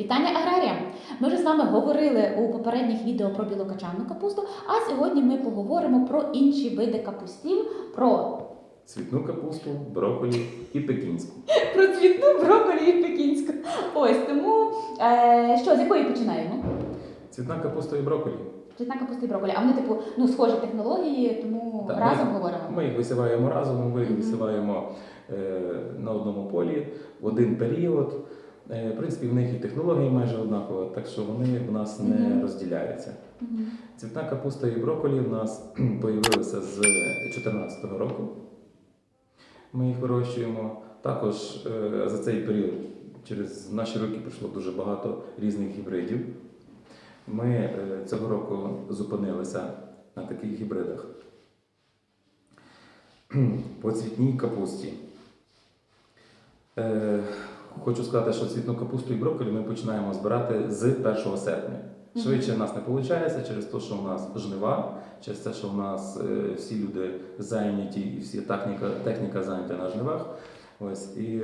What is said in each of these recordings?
Вітання аграріям! Ми вже з вами говорили у попередніх відео про білокачанну капусту, а сьогодні ми поговоримо про інші види капустів, про, Цвітну капусту, брокколі і пекінську. про цвітну брокколі і пекінську. Ось тому е, що з якої починаємо? Цвітна капуста і брокколі. Цвітна капуста і брокколі. А вони, типу, ну схожі технології, тому Так, разом ми, говоримо. Ми їх висіваємо разом, ми їх Мгм. висіваємо е, на одному полі в один період. Е, в принципі, в них і технології майже однакова, так що вони в нас не Мгм. розділяються. Мгм. Цвітна капуста і брокколі в нас появилися з 2014 року. Ми їх вирощуємо. Також е, за цей період через наші роки прийшло дуже багато різних гібридів. Ми е, цього року зупинилися на таких гібридах. По цвітній капусті. Е, Хочу сказати, що цвітну капусту і брокколі ми починаємо збирати з 1 серпня. Швидше в нас не виходить через те, що у нас жнива, через те, що у нас е, всі люди зайняті і всі техніка, техніка зайнята на жнивах. Ось, і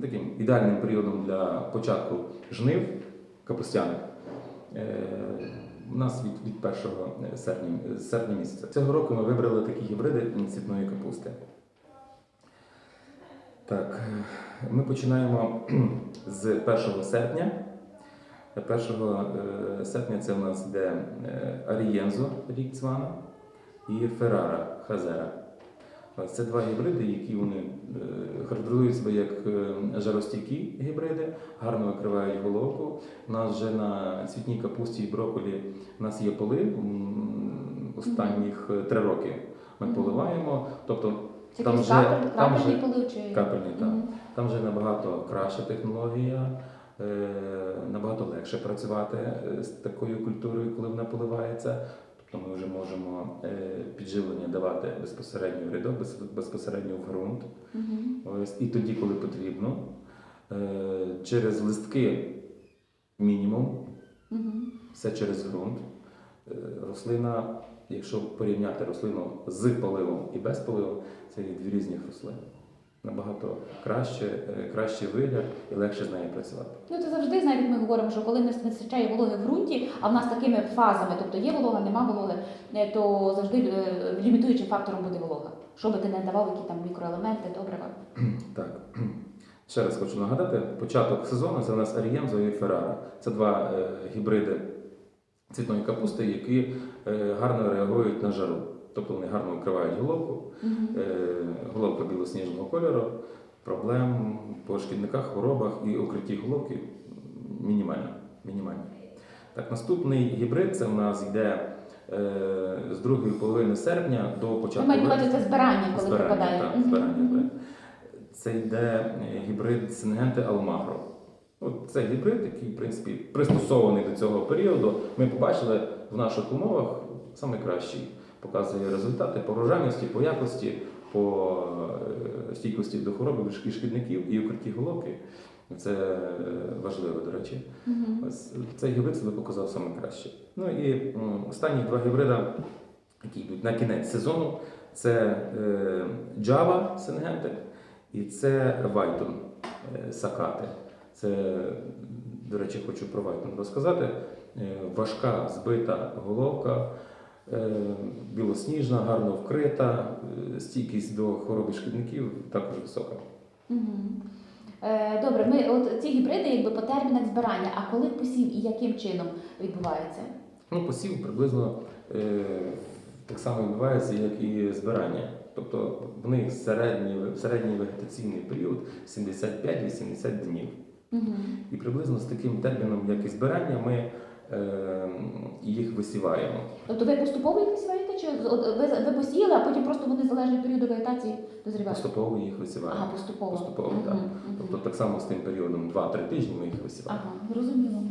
таким ідеальним періодом для початку жнив капустяних е, у нас від, від 1 серпня, серпня місяця. Цього року ми вибрали такі гібриди цвітної капусти. Так, е, ми починаємо з 1 серпня. 1 е, серпня це у нас йде е, Арієнзо рік Цвана і Феррара Хазера. Це два гібриди, які вони характеризують себе як жаростійкі гібриди, гарно викривають головку. У нас вже на цвітній капусті і брокколі у нас є поли останніх три роки. Ми поливаємо. Тобто Там вже- капель, там капельний вже- чи капельний, так. Мгм. Там вже набагато краща технологія, е, набагато легше працювати е, з такою культурою, коли вона поливається. Тобто ми вже можемо е, підживлення давати безпосередньо в рядок, без- безпосередньо в ґрунт. Мгм. Ось, і тоді, коли потрібно. Е, Через листки мінімум, Мгм. все через ґрунт. Е, Рослина, якщо порівняти рослину з поливом і без поливу, це є дві різні рослини. Набагато краще, е, кращий вигляд і легше з нею працювати. Ну це завжди знаєте, ми говоримо, що коли не вистачає вологи в ґрунті, а в нас такими фазами, тобто є волога, нема вологи, е, то завжди е, лімітуючим фактором буде волога. Що би ти не давав, які там мікроелементи, добрива. Так. Ще раз хочу нагадати: початок сезону це у нас Аріємзо і Феррара. Це два гібриди цвітної капусти, які гарно реагують на жару. Тобто вони гарно викривають головку. Е, головка білосніжного кольору, проблем по шкідниках, хворобах і укритті головки мінімально. мінімально. Так, наступний гібрид це у нас йде е, з другої половини серпня до Ви початку. маєте на увазі це збирання, коли Збирання, припадає. так, збирання, збирання. Це йде е, гібрид Сингенте Алмагро. От це гібрид, який, в принципі, пристосований до цього періоду. Ми побачили в наших умовах найкращий. Показує результати по врожайності, по якості, по е, стійкості до хвороби і шкідників і укритті головки. Це е, важливо, до речі. Ось цей гібрид себе показав саме краще. Ну і останні два гібрида, які йдуть на кінець сезону, це е, Java Syngenta і це Вайтон Сакати. Це, до речі, хочу про Вайтон розказати. Важка збита головка, білосніжна, гарно вкрита, е, стійкість до хвороби шкідників також висока. Мгм. Е, Добре, ми от ці гібриди якби по термінах збирання, а коли посів і яким чином відбувається? Ну, посів приблизно е, так само відбувається, як і збирання. Тобто в них середній, середній вегетаційний період 75-80 днів. Мгм. І приблизно з таким терміном, як і збирання, ми е, їх висіваємо. Тобто ви поступово їх висіваєте? Чи ви, ви посіяли, а потім просто вони залежно від періоду вегетації дозрівають? Поступово їх висіваємо. Ага, поступово. Поступово, так. мгм. Тобто так само з тим періодом 2-3 тижні ми їх висіваємо. Ага, зрозуміло.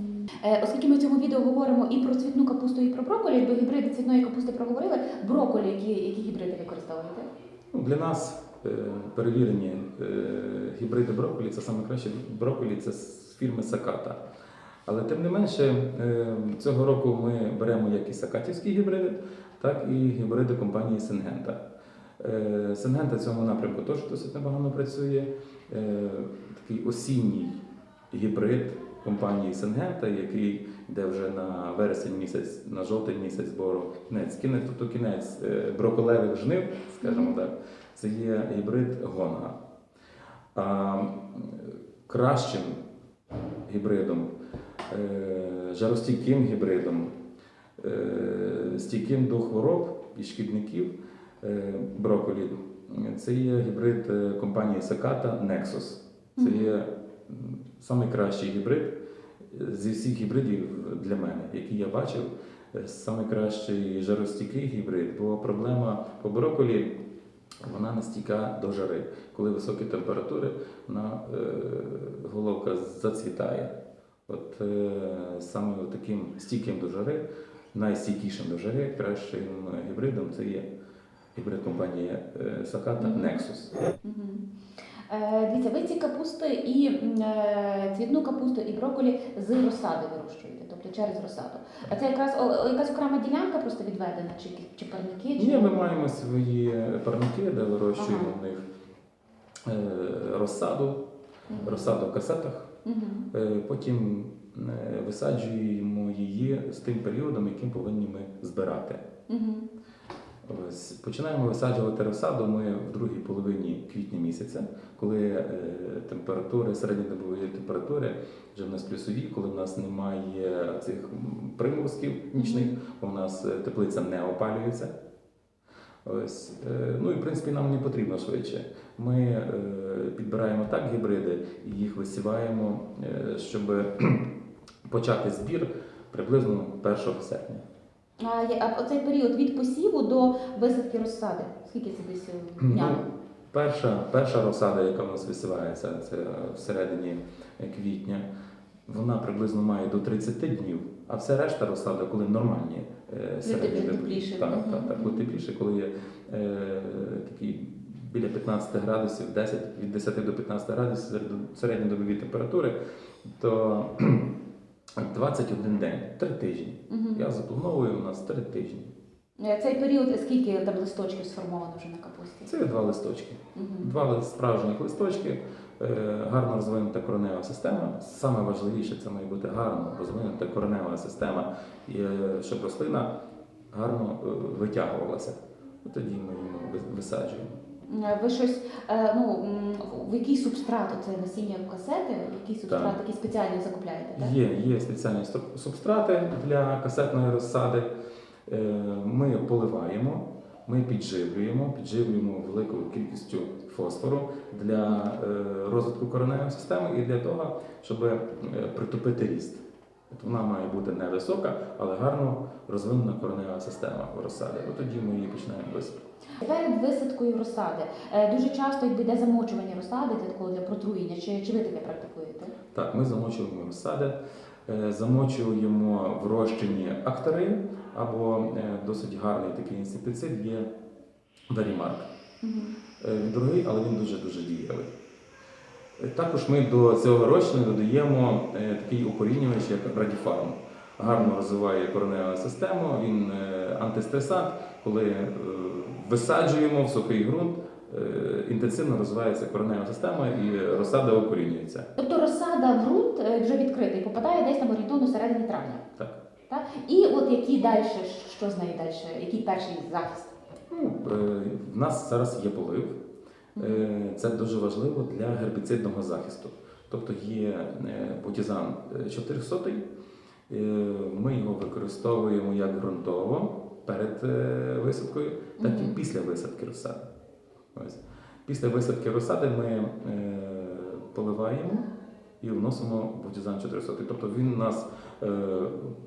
Е, оскільки ми в цьому відео говоримо і про цвітну капусту, і про брокколі, якби гібриди цвітної капусти проговорили, брокколі, які, які гібриди використовуєте? Ну, для нас е, перевірені е, гібриди брокколі це саме краще брокколі це з фірми Саката. Але тим не менше, е, цього року ми беремо як і сакатівські гібриди, так і гібриди компанії Сингента. Сингента в цьому напрямку теж досить непогано працює. Е, Такий осінній гібрид компанії Сенгента, який йде вже на вересень місяць, на жовтень місяць збору. Кінець, кінець, тобто кінець е, броколевих жнив, скажімо так, це є гібрид Гонга. А кращим гібридом, жаростійким гібридом, е, стійким до хвороб і шкідників е, броколі. Це є гібрид е, компанії Sakata Nexus. Це є найкращий гібрид е, зі всіх гібридів для мене, які я бачив. е, Найкращий жаростійкий гібрид, бо проблема по броколі вона не стійка до жари. Коли високі температури, вона е, головка зацвітає. От е, саме таким стійким до жари, найстійкішим до жари, кращим гібридом це є гібрид компанії е, Мгм. Nexus. Е, Дивіться, ви ці капусти і цвітну капусту і брокколі з розсади вирощуєте, тобто через розсаду. А це якраз якась окрема ділянка просто відведена, чи, чи парники? Чи... Ні, ми маємо свої парники, де вирощуємо Ага. в них розсаду, розсаду в касетах. Е, Потім е, висаджуємо її з тим періодом, яким повинні ми збирати. Мгм. Ось починаємо висаджувати розсаду ми в другій половині квітня місяця, коли е, температури, середньодобові температури вже в нас плюсові, коли в нас немає цих м, приморозків нічних, в нас теплиця не опалюється. Ось. е, Ну і в принципі нам не потрібно швидше. Ми е, підбираємо так гібриди і їх висіваємо, е, щоб почати збір приблизно 1 серпня. А, оцей період від посіву до висадки розсади, скільки це десь е, Ну, дня? перша, перша розсада, яка в нас висівається, це всередині квітня, вона приблизно має до 30 днів, а все решта розсада, коли нормальні е, середні тепліше. Так, Мгм. так, так, коли тепліше, коли є е, такі біля 15 градусів, 10, від 10 до 15 градусів серед- середньодобові температури, то 21 день, 3 тижні. Мгм. Я заплановую у нас 3 тижні. Е, Цей період скільки там листочків сформовано вже на капусті? Це два листочки. Мгм. Два справжніх листочки, гарно розвинута коренева система. Саме важливіше це має бути гарно розвинута коренева система, і, е, щоб рослина гарно е, витягувалася. Тоді ми її висаджуємо. Е, Ви щось, е, ну, в який субстрат, оце насіння в касети, який субстрат Так. такий спеціальний закупляєте, так? Є, є спеціальні субстрати для касетної розсади. Е, Ми поливаємо, ми підживлюємо, підживлюємо великою кількістю фосфору для е, розвитку кореневої системи і для того, щоб е, притупити ріст. От вона має бути невисока, але гарно розвинена коренева система в розсаді. От тоді ми її починаємо висадку. Перед висадкою розсади е, дуже часто якби йде замочування розсади для такого для протруєння. Чи, чи ви таке практикуєте? Так, ми замочуємо розсади, замочуємо в розчині актарин або е, досить гарний такий інсектицид є Дарімарк. Мгм. Е, Він дорогий, але він дуже-дуже дієвий. Е, Також ми до цього розчину додаємо такий укорінювач, як Радіфарм. Гарно розвиває кореневу систему, він антистресант. Коли висаджуємо в сухий ґрунт, інтенсивно розвивається коренева система і розсада укорінюється. Тобто розсада в ґрунт вже відкритий, попадає десь там орієнтовно середині травня. Так. Так? І от які далі, що з нею далі, який перший захист? Ну, е, в нас зараз є полив. Е, Це дуже важливо для гербіцидного захисту. Тобто є е, потізан 400, е, ми його використовуємо як ґрунтово перед е, висадкою, так і після висадки розсади. Ось. Після висадки розсади ми е, поливаємо і вносимо бутізан 400. Тобто він у нас е,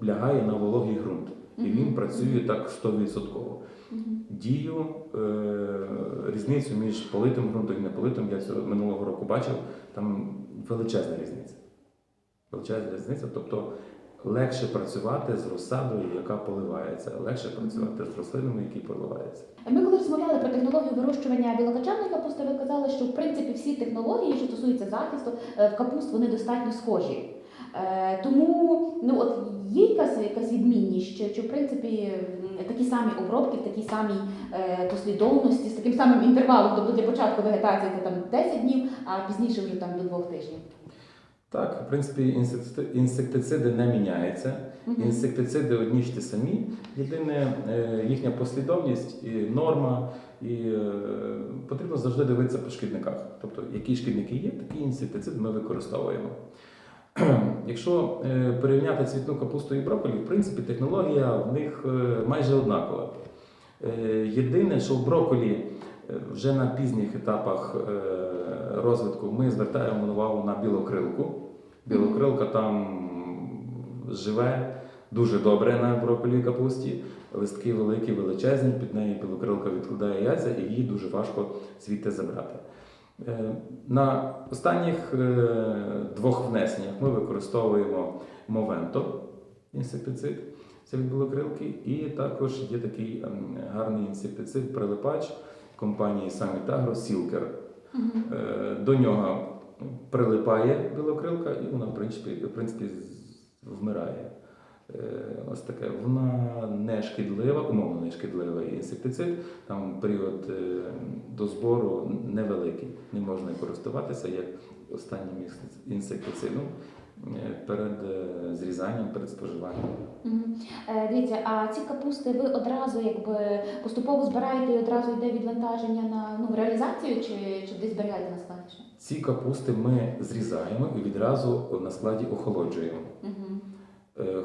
лягає на вологий ґрунт. І він працює так 100%. Дію, е, різницю між политим ґрунтом і неполитим, я цього минулого року бачив, там величезна різниця. Величезна різниця, тобто легше працювати з розсадою, яка поливається, легше працювати з рослинами, які поливаються. Ми коли розмовляли про технологію вирощування білокачаної капусти, ви казали, що в принципі всі технології, що стосуються захисту е, в капуст, вони достатньо схожі. Е, Тому ну от є якась, якась відмінність, чи, чи в принципі такі самі обробки, в такій самій е, послідовності, з таким самим інтервалом, тобто для початку вегетації це там 10 днів, а пізніше вже там до двох тижнів. Так, в принципі, інсектициди не міняються. Інсектициди одні ж ті самі. Єдине е, їхня послідовність і норма, і потрібно завжди дивитися по шкідниках. Тобто, які шкідники є, такі інсектициди ми використовуємо. Якщо е, порівняти цвітну капусту і брокколі, в принципі, технологія в них е, майже однакова. Е, Єдине, що в брокколі вже на пізніх етапах розвитку ми звертаємо увагу на білокрилку. Білокрилка там живе дуже добре на брокколі капусті. Листки великі, величезні, під неї білокрилка відкладає яйця, і її дуже важко звідти забрати. Е, На останніх е, двох внесеннях ми використовуємо Movento інсектицид, це від білокрилки, і також є такий ем, гарний інсектицид прилипач компанії Silker. Мгм. Е, До нього прилипає білокрилка, і вона, в принципі, в принципі вмирає. Е, Ось таке. Вона не шкідлива, умовно не шкідливий інсектицид. Там період е, до збору невеликий. Не можна користуватися як останнім інсектицидом е, перед зрізанням, перед споживанням. Е, Дивіться, а ці капусти ви одразу якби поступово збираєте і одразу йде відвантаження на ну, реалізацію чи, чи десь зберігаєте на складі? Ці капусти ми зрізаємо і відразу на складі охолоджуємо. Мгм.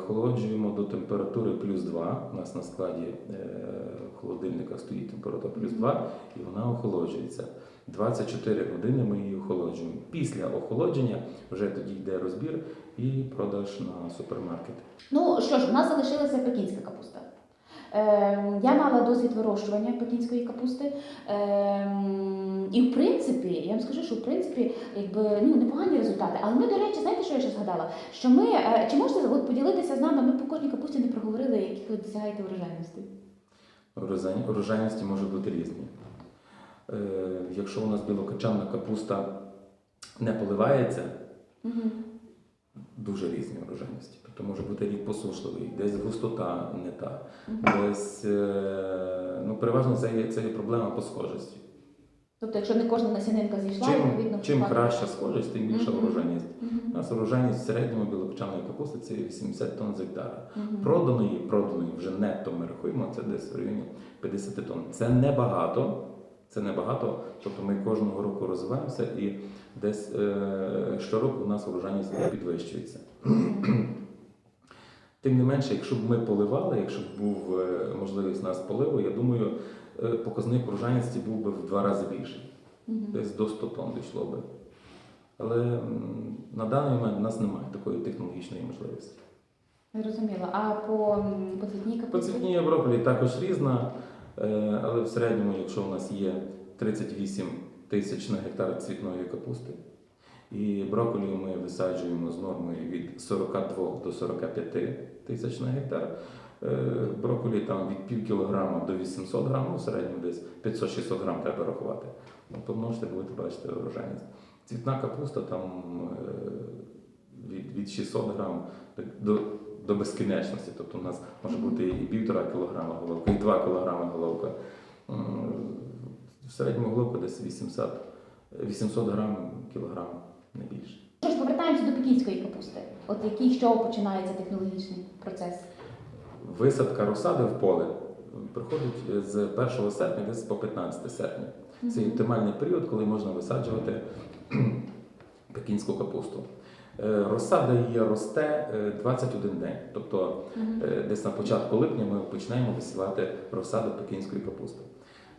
Охолоджуємо до температури плюс 2. У нас на складі е, холодильника стоїть температура плюс 2, і вона охолоджується. 24 години ми її охолоджуємо. Після охолодження вже тоді йде розбір і продаж на супермаркети. Ну що ж, у нас залишилася пекінська капуста. Е, я мала досвід вирощування пекінської капусти. Е, і в принципі, я вам скажу, що в принципі якби, ну, непогані результати. Але ми, до речі, знаєте, що я ще згадала? Що ми, е, чи можете от, поділитися з нами, ми по кожній капусті не проговорили, яких ви досягаєте врожайності. Урожай- Урожайності можуть бути різні. Е, Якщо у нас білокачанна капуста не поливається, Угу. дуже різні урожайності. Тобто може бути рік посушливий, десь густота не та, десь е, ну, переважно це є, це є проблема по схожості. Тобто, якщо не кожна насінинка зійшла, Чим, відповідно чим краща схожість, тим більша Мгм. урожайність. У нас урожайність в середньому білокочаної капусти це 80 тонн з гектара. Мгм. Проданої, проданої вже нетто ми рахуємо, це десь в районі 50 тонн. Це небагато. Це небагато, тобто ми кожного року розвиваємося і десь е, щороку у нас урожайність підвищується. Тим не менше, якщо б ми поливали, якщо б був е, можливість нас поливу, я думаю, е, показник урожайності був би в два рази більший. Мгм. Десь до 100 тонн дійшло би. Але на даний момент у нас немає такої технологічної можливості. Зрозуміло. А по, м, по цвітній По цвітній брокколі також різна, е, але в середньому, якщо у нас є 38 тисяч на гектар цвітної капусти, і брокколі ми висаджуємо з нормою від 42 до 45 тисяч на гектар. Е, Брокколі там від пів кілограма до 800 грамів, в середньому десь 500-600 грам треба рахувати. Ну, Помножте, будете бачити урожайність. Цвітна капуста там е, від, від 600 грам до, до безкінечності. Тобто у нас може бути і півтора кілограма головка, і 2 кілограми головка. В середньому головка десь 80, 800 грам кілограм, не більше. Що ж, повертаємося до пекінської капусти. От який чого починається технологічний процес? Висадка розсади в поле приходить з 1 серпня десь по 15 серпня. Це оптимальний період, коли можна висаджувати пекінську капусту. Е, Розсада її росте е, 21 день. Тобто. Е, десь на початку липня ми починаємо висівати розсаду пекінської капусти.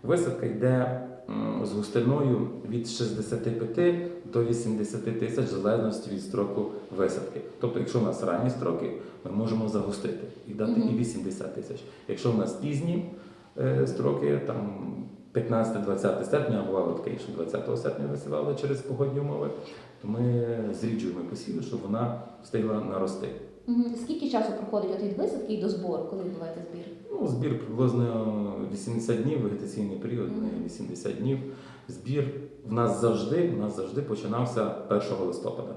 Висадка йде з густиною від 65 до 80 тисяч в залежності від строку висадки. Тобто, якщо у нас ранні строки, ми можемо загустити і дати і 80 тисяч. Якщо у нас пізні е, строки, там 15-20 серпня, а бувало таке, що 20 серпня висівали через погодні умови, то ми зріджуємо посіви, щоб вона встигла нарости. Скільки часу проходить від висадки і до збору, коли відбувається збір? Ну, збір приблизно 80 днів, вегетаційний період, не 80 днів. Збір в нас завжди, в нас завжди починався 1 листопада.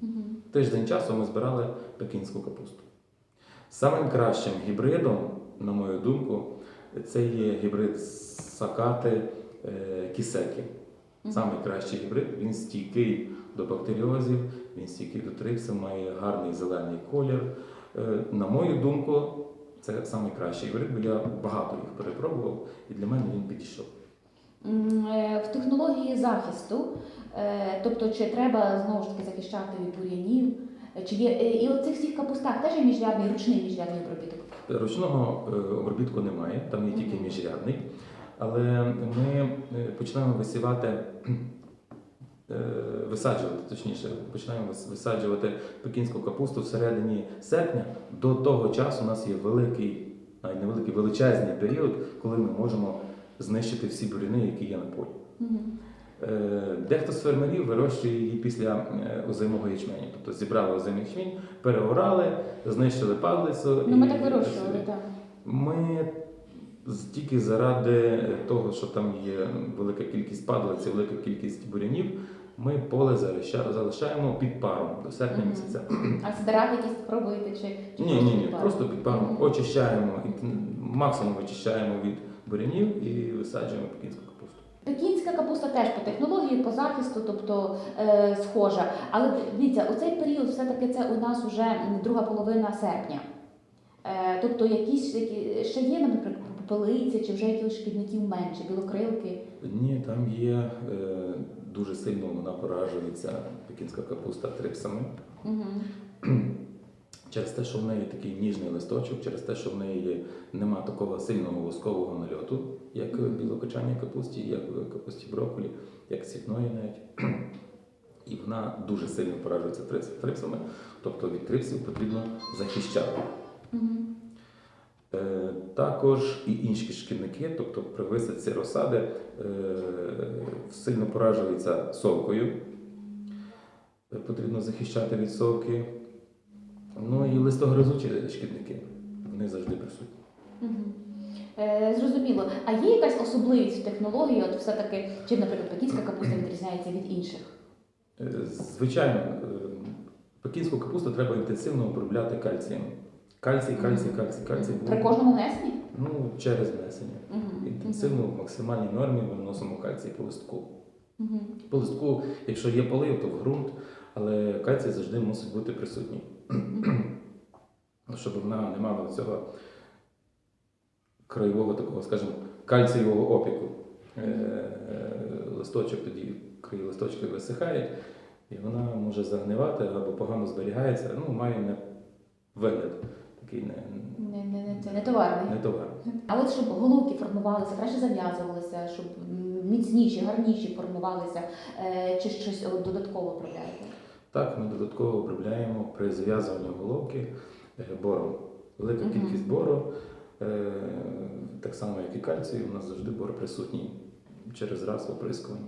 Мгм. Тиждень часу ми збирали пекінську капусту. Самим кращим гібридом, на мою думку, це є гібрид сакати е, кісекі. Самий кращий гібрид, він стійкий до бактеріозів, він стійкий до трипсу, має гарний зелений колір. Е, На мою думку, це найкращий бо я багато їх перепробував, і для мене він підійшов. Е, В технології захисту, е, тобто чи треба знову ж таки захищати від бур'янів, чи є е, і у цих всіх капустах теж є міжрядний ручний міжрядний обробіток. Ручного обробітку немає, там є тільки міжрядний. Але ми починаємо висівати, висаджувати, точніше, починаємо висаджувати пекінську капусту всередині серпня. До того часу у нас є великий, навіть невеликий величезний період, коли ми можемо знищити всі буряни, які є на полі. Е, Дехто з фермерів вирощує її після е, озимого ячменю. Тобто зібрали озимий ячмінь, переорали, знищили падлицю. Ну ми і- так вирощували, так. Ми тільки заради того, що там є велика кількість падалиці, велика кількість бурянів, ми поле залишаємо під паром до серпня місяця. А збирати якісь пробуєте чи, чи Ні, ні, ні, просто під паром очищаємо, максимум вичищаємо від бурянів і висаджуємо пекінську капусту. Пекінська капуста теж по технології, по захисту, тобто е, схожа. Але дивіться, у цей період все-таки це у нас вже друга половина серпня. Е, тобто якісь які, ще є, наприклад, попелиці, чи вже якихось шкідників менше, білокрилки. Ні, там є е, дуже сильно вона поражується пекінська капуста трипсами. Угу. Через те, що в неї такий ніжний листочок, через те, що в неї нема такого сильного воскового нальоту, як в білокочанній капусті, як в капусті брокколі, як цвітної навіть. І вона дуже сильно поражується трипсами, тобто від трипсів потрібно захищати. Е, Також і інші шкідники, тобто при висадці розсади, е, сильно поражуються совкою. Е, Потрібно захищати від совки. Ну і листогризучі шкідники. Вони завжди присутні. Угу. Е, зрозуміло. А є якась особливість в технології? От все-таки, чи, наприклад, пекінська капуста відрізняється від інших? Е, Звичайно, пекінську капусту треба інтенсивно обробляти кальцієм. Кальцій, кальцій, кальцій, кальцій. При кожному внесенні? Ну, через внесення. Угу. Інтенсивно в максимальній нормі ми вносимо кальцій по листку. Угу. По листку, якщо є полив, то в ґрунт, але кальцій завжди мусить бути присутній. Щоб вона не мала цього краєвого такого, скажімо, кальцієвого опіку. Е, Листочок тоді, краї листочки висихають, і вона може загнивати або погано зберігається, ну, має не вигляд такий не, Не, не, не, це не товарний. не товар. А от щоб головки формувалися, краще зав'язувалися, щоб міцніші, гарніші формувалися, е, чи щось додатково обробляєте? Так, ми додатково обробляємо при зв'язуванні головки е, бором. Велика Мгм. кількість бору, е, так само як і кальцію, у нас завжди бор присутній через раз оприскування.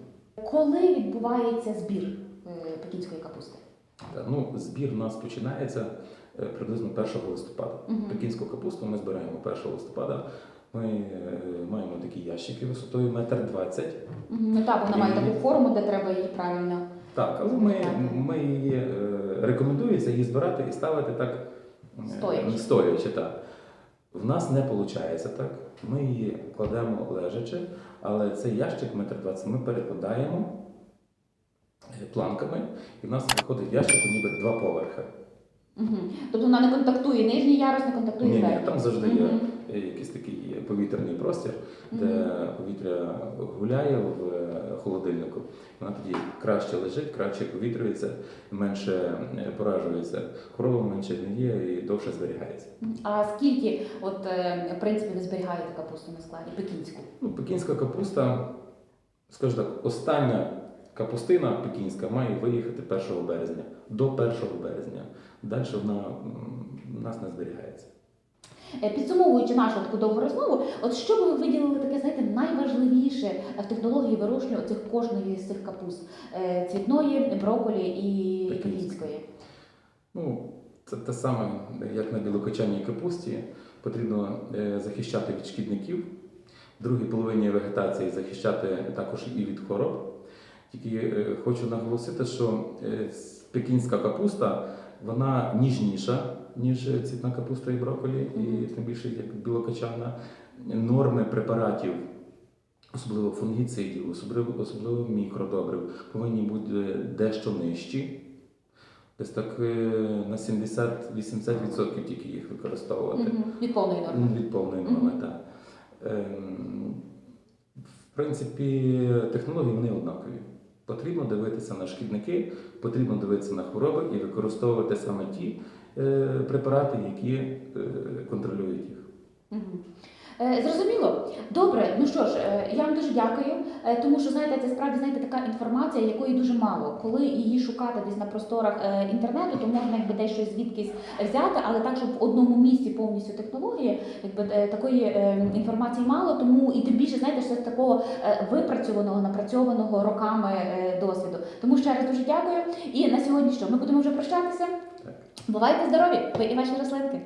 Коли відбувається збір пекінської капусти? Ну, збір у нас починається приблизно 1 листопада. Мгм. Пекінську капусту ми збираємо 1 листопада. Ми е, маємо такі ящики висотою 1,20 м. Мгм. Ну так, вона має таку форму, де треба її правильно. Так, але ми, ми її е, рекомендується її збирати і ставити так е, Стоячи. стоячи, так. В нас не виходить так. Ми її кладемо лежачи, але цей ящик метр двадцять ми перекладаємо е, планками, і в нас виходить ящик ніби два поверхи. Угу. Тобто вона не контактує, нижній ярус не контактує Ні, з ні, верхнім. там завжди є Мгм. е, якийсь такий повітряний простір, де повітря гуляє в е, холодильнику. Вона тоді краще лежить, краще повітрюється, менше е, поражується хворобами, менше гниє і довше зберігається. А скільки, от, е, в принципі, ви зберігаєте капусту на складі, пекінську? Ну, пекінська капуста, скажу так, остання капустина пекінська має виїхати 1 березня, до 1 березня. Далі вона в нас не зберігається. Е, Підсумовуючи нашу таку довгу розмову, от що би ви виділили таке, знаєте, найважливіше в технології вирощення оцих кожної з цих капуст Е, цвітної, брокколі і пекінської? Ну, це те саме, як на білокочанній капусті. Потрібно е, захищати від шкідників. В другій половині вегетації захищати також і від хвороб. Тільки хочу наголосити, що пекінська капуста вона ніжніша, ніж цвітна капуста і брокколі, і тим більше як білокочана. Норми препаратів особливо фунгіцидів, особливо, особливо мікродобрив, повинні бути дещо нижчі. Десь так е, на 70-80% тільки їх використовувати. Мгм. Від повної норми. Від повної норми, так. Ем, В принципі, технології вони однакові. Потрібно дивитися на шкідники, потрібно дивитися на хвороби і використовувати саме ті е, препарати, які е, контролюють їх. Е, Зрозуміло. Добре, ну що ж, я вам дуже дякую, тому що знаєте, це справді знаєте така інформація, якої дуже мало. Коли її шукати десь на просторах е, інтернету, то можна якби десь щось звідкись взяти, але так, щоб в одному місці повністю технології, якби е, такої е, інформації мало, тому і тим більше знаєте, що з такого е, випрацьованого, напрацьованого роками е, досвіду. Тому ще раз дуже дякую. І на сьогодні що? Ми будемо вже прощатися. Бувайте здорові! Ви і ваші рослинки.